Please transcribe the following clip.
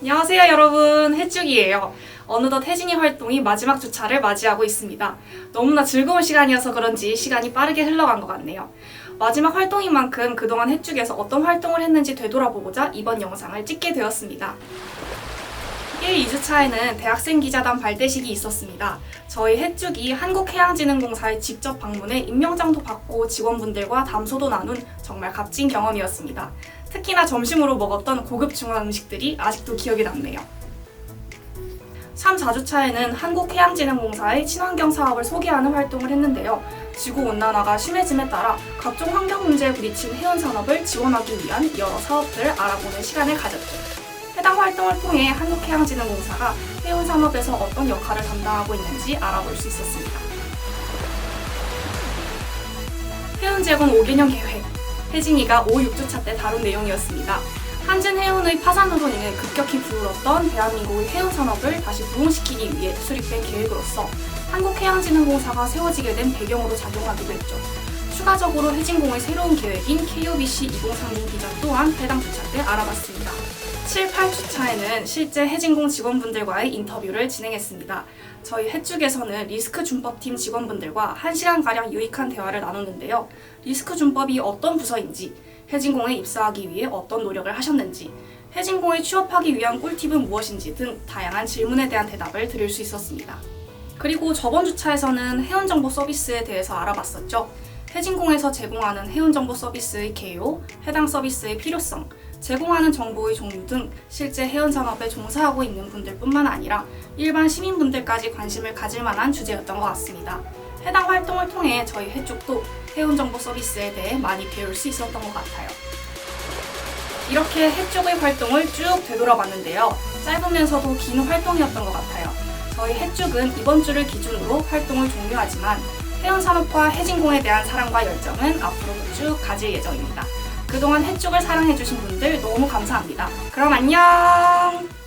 안녕하세요 여러분 해쭉이에요. 어느덧 혜진이 활동이 마지막 주차를 맞이하고 있습니다. 너무나 즐거운 시간이어서 그런지 시간이 빠르게 흘러간 것 같네요. 마지막 활동인 만큼 그동안 해쭉에서 어떤 활동을 했는지 되돌아보고자 이번 영상을 찍게 되었습니다. 1, 2주차에는 대학생 기자단 발대식이 있었습니다. 저희 해쭉이 한국해양진흥공사에 직접 방문해 임명장도 받고 직원분들과 담소도 나눈 정말 값진 경험이었습니다. 특히나 점심으로 먹었던 고급 중화 음식들이 아직도 기억에 남네요. 3, 4주차에는 한국해양진흥공사의 친환경 사업을 소개하는 활동을 했는데요. 지구온난화가 심해짐에 따라 각종 환경 문제에 부딪힌 해운 산업을 지원하기 위한 여러 사업들을 알아보는 시간을 가졌죠. 해당 활동을 통해 한국해양진흥공사가 해운 산업에서 어떤 역할을 담당하고 있는지 알아볼 수 있었습니다. 해운 재건 5개년 계획 혜진이가 5, 6주차 때 다룬 내용이었습니다. 한진해운의 파산으로 인해 급격히 부풀었던 대한민국의 해운 산업을 다시 부흥시키기 위해 수립된 계획으로서 한국해양진흥공사가 세워지게 된 배경으로 작용하기도 했죠. 추가적으로 해진공의 새로운 계획인 KOBC 2030 비전 또한 해당 주차 때 알아봤습니다. 7, 8주차에는 실제 해진공 직원분들과의 인터뷰를 진행했습니다. 저희 해쪽에서는 리스크 준법팀 직원분들과 1시간가량 유익한 대화를 나눴는데요. 리스크 준법이 어떤 부서인지, 해진공에 입사하기 위해 어떤 노력을 하셨는지, 해진공에 취업하기 위한 꿀팁은 무엇인지 등 다양한 질문에 대한 대답을 드릴 수 있었습니다. 그리고 저번 주차에서는 해운정보 서비스에 대해서 알아봤었죠. 해진공에서 제공하는 해운 정보 서비스의 개요, 해당 서비스의 필요성, 제공하는 정보의 종류 등 실제 해운 산업에 종사하고 있는 분들뿐만 아니라 일반 시민분들까지 관심을 가질 만한 주제였던 것 같습니다. 해당 활동을 통해 저희 해쪽도 해운 정보 서비스에 대해 많이 배울 수 있었던 것 같아요. 이렇게 해쪽의 활동을 쭉 되돌아봤는데요. 짧으면서도 긴 활동이었던 것 같아요. 저희 해쪽은 이번 주를 기준으로 활동을 종료하지만 해운산업과 해진공에 대한 사랑과 열정은 앞으로도 쭉 가질 예정입니다. 그동안 해쪽을 사랑해주신 분들 너무 감사합니다. 그럼 안녕!